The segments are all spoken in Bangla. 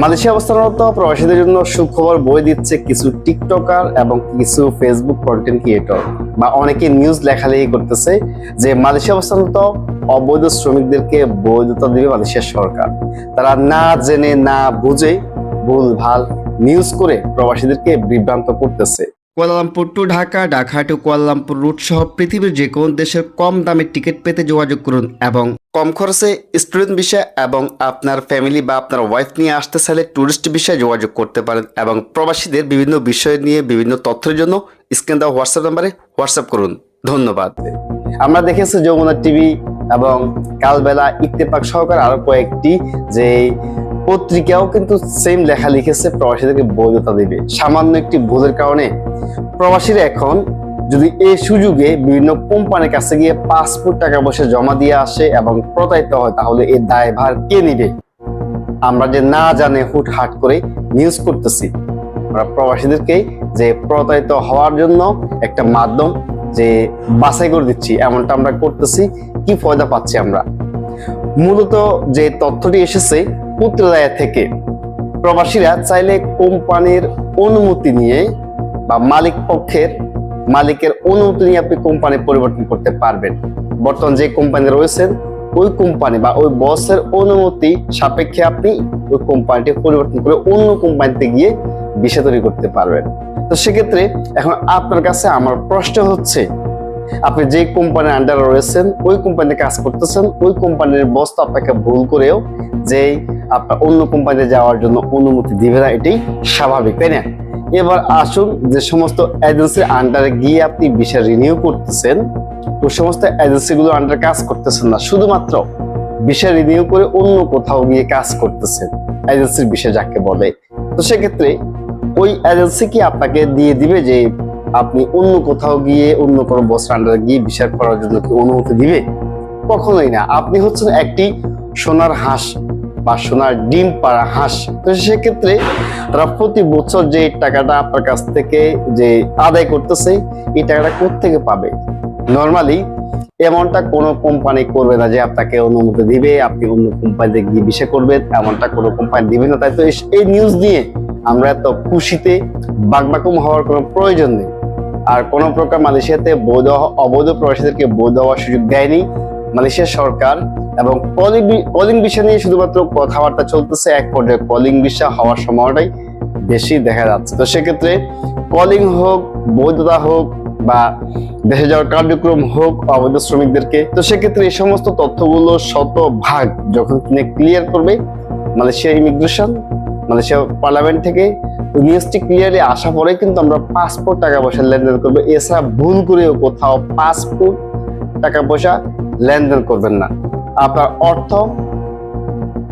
মালয়েশিয়া অবস্থানরত প্রবাসীদের জন্য সুখবর বই দিচ্ছে কিছু টিকটকার এবং কিছু ফেসবুক কন্টেন্ট ক্রিয়েটর বা অনেকে নিউজ লেখালেখি করতেছে যে মালয়েশিয়া অবস্থানরত অবৈধ শ্রমিকদেরকে বৈধতা দেবে মালয়েশিয়া সরকার। তারা না জেনে, না বুঝে ভুল ভালো নিউজ করে প্রবাসীদেরকে বিভ্রান্ত করতেছে। Kuala Lumpur to Dhaka Dhaka to Kuala Lumpur route সহ পৃথিবীর যে কোনো দেশের কম দামে টিকিট পেতে যোগাযোগ করুন এবং কম খরচে স্টুডেন্ট বিষয় এবং আপনার ফ্যামিলি বা আপনার ওয়াইফ নিয়ে আসতে চাইলে ট্যুরিস্ট বিষয়ে যোগাযোগ করতে পারেন এবং প্রবাসীদের বিভিন্ন বিষয় নিয়ে বিভিন্ন তথ্যের জন্য স্ক্রিন দেওয়া হোয়াটসঅ্যাপ নাম্বারে হোয়াটসঅ্যাপ করুন। ধন্যবাদ। আমরা দেখেছি যমুনা টিভি এবং কালবেলা ইত্তেফাক সহকারে আরও কয়েকটি যে পত্রিকাও কিন্তু সেম লেখা লিখেছে, প্রবাসীদেরকে বৈধতা দেবে। সামান্য একটি ভুলের কারণে প্রবাসীরা এখন যদি এই সুযোগে বিভিন্ন কোম্পানির কাছে গিয়ে পাসপোর্ট টাকা পয়সা জমা দিয়ে আসে এবং প্রতারিত হয়, তাহলে এই দায়ভার কে নিবে? আমরা যে না জানে হুট হাট করে নিউজ করতেছি। আমরা প্রবাসীদেরকে যে প্রতারিত হওয়ার জন্য একটা মাধ্যম যে বাছাই করে দিচ্ছি, এমনটা আমরা করতেছি। কি ফয়দা পাচ্ছি আমরা? মূলত যে তথ্যটি এসেছে পুত্রদায়া থেকে প্রবাসীরা চাইলে কোম্পানির অনুমতি নিয়ে বা মালিক পক্ষের, মালিকের অনুমতি নিয়ে আপনি কোম্পানি পরিবর্তন করতে পারবেন। বর্তমান যে কোম্পানি রয়েছেন, ওই কোম্পানি বা ওই বসের অনুমতি সাপেক্ষে আপনি ওই কোম্পানিটি পরিবর্তন করে অন্য কোম্পানিতে গিয়ে বিষয় তৈরি করতে পারবেন। তো সেক্ষেত্রে এখন আপনার কাছে আমার প্রশ্ন হচ্ছে, আপনি যে কোম্পানির আন্ডারে রয়েছেন, ওই কোম্পানিতে কাজ করতেছেন, ওই কোম্পানির বস তো আপনাকে ভুল করেও যে আপনার অন্য কোম্পানিতে যাওয়ার জন্য অনুমতি দিবে না, এটাই স্বাভাবিক, তাই না? এবার আসুন, যে সমস্ত এজেন্সির আন্ডারে গিয়ে আপনি বিষয় রিনিউ করতেছেন, ওই সমস্ত এজেন্সিগুলো আন্ডারে কাজ করতেছেন না, শুধুমাত্র বিষয় রিনিউ করে অন্য কোথাও গিয়ে কাজ করতেছেন এজেন্সির বিষয় যাকে বলে। তো সেক্ষেত্রে ওই এজেন্সি কি আপনাকে দিয়ে দিবে যে আপনি অন্য কোথাও গিয়ে অন্য কোনো বস আন্ডারে গিয়ে বিচার করার জন্য কি অনুমতি দিবে? কখনোই না, আপনি হচ্ছেন একটি সোনার হাঁস বা সোনার ডিম, পাড়া হাঁস। তো সেক্ষেত্রে তারা প্রতি বছর যে টাকাটা আপনার কাছ থেকে যে আদায় করতেছে, এই টাকাটা থেকে পাবে? নর্মালি এমনটা কোনো কোম্পানি করবে না যে আপনাকে অনুমতি দিবে, আপনি অন্য কোম্পানিতে গিয়ে বিষয় করবেন এমনটা কোনো কোম্পানি দিবে না। তাই তো এই নিউজ নিয়ে আমরা এত খুশিতে বাগবাকুম হওয়ার কোনো প্রয়োজন নেই। আর কোনো প্রকার মালয়েশিয়াতে বৈধ, অবৈধ প্রবাসীদেরকে বৈধ হওয়ার সুযোগ দেয়নি। মালয়েশিয়া সরকার এবং কলিং বিষয় নিয়ে শুধুমাত্র কথাবার্তা চলতেছে, এক পর্যায়ে কলিং বিষয় হওয়ার সময়টাই বেশি দেখা যাচ্ছে। তো সেক্ষেত্রে কলিং হোক, বৈধতা হোক বা দেশে যাওয়ার কার্যক্রম হোক, অবৈধ শ্রমিকদেরকে, তো সেক্ষেত্রে এই সমস্ত তথ্যগুলো শত ভাগ যখন কিনে ক্লিয়ার করবে, মালয়েশিয়া ইমিগ্রেশন মালয়েশিয়া পার্লামেন্ট থেকে নিউজটি ক্লিয়ারলি আসা পরে কিন্তু আমরা পাসপোর্ট টাকা পয়সা লেনদেন করব। এছাড়া ভুল করেও কোথাও পাসপোর্ট টাকা পয়সা লেনদেন করবেন না। আপনার অর্থ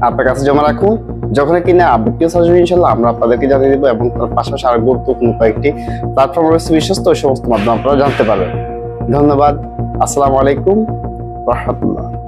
আপনার কাছে জমা রাখুন। যখন কিনা আপডেট আসবে ইনশাল্লাহ আমরা আপনাদেরকে জানিয়ে দেবো এবং তার পাশাপাশি আরও গুরুত্বপূর্ণ কয়েকটি প্ল্যাটফর্ম রয়েছে বিশ্বস্ত ওই সমস্ত মাধ্যমে আপনারা জানতে পারবেন। ধন্যবাদ। আসসালামু আলাইকুম। রহমতুল্লাহ।